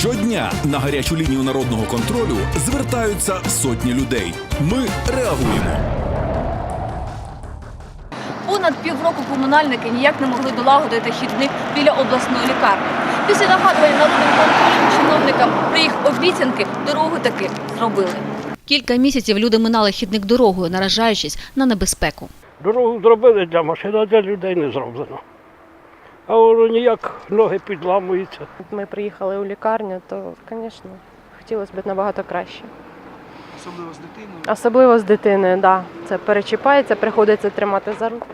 Щодня на гарячу лінію народного контролю звертаються сотні людей. Ми реагуємо. Понад півроку комунальники ніяк не могли долагодити хідник біля обласної лікарні. Після нагадування народним контролем чиновникам про їх обіцянки дорогу таки зробили. Кілька місяців люди минали хідник дорогою, наражаючись на небезпеку. Дорогу зробили для машин, а для людей не зроблено. А воно ніяк ноги підламуються. Ми приїхали у лікарню, то, звісно, хотілося б набагато краще. Особливо з дитиною. Особливо з дитиною, так. Да. Це перечіпається, приходиться тримати за руку.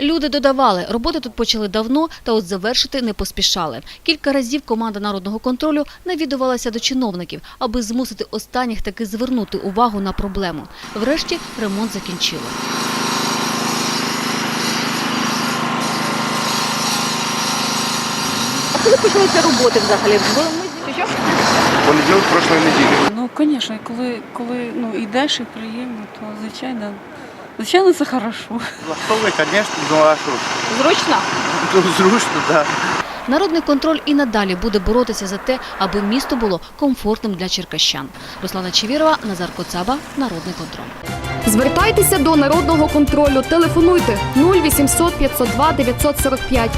Люди додавали, роботи тут почали давно, та от завершити не поспішали. Кілька разів команда народного контролю навідувалася до чиновників, аби змусити останніх таки звернути увагу на проблему. Врешті ремонт закінчили. Коли почалися роботи взагалі? Ми що? Понеділок прошлої неділі. Ну, звісно, коли, коли ну, йдеш і приємно, то звичайно, звичайно, це хорошо. Влаштовує, звісно, ну а що? ж? Зручно. Ну, зручно, так. Народний контроль і надалі буде боротися за те, аби місто було комфортним для черкащан. Руслана Чевірова, Назар Коцаба, Народний контроль. Звертайтеся до народного контролю. Телефонуйте 0800 502 945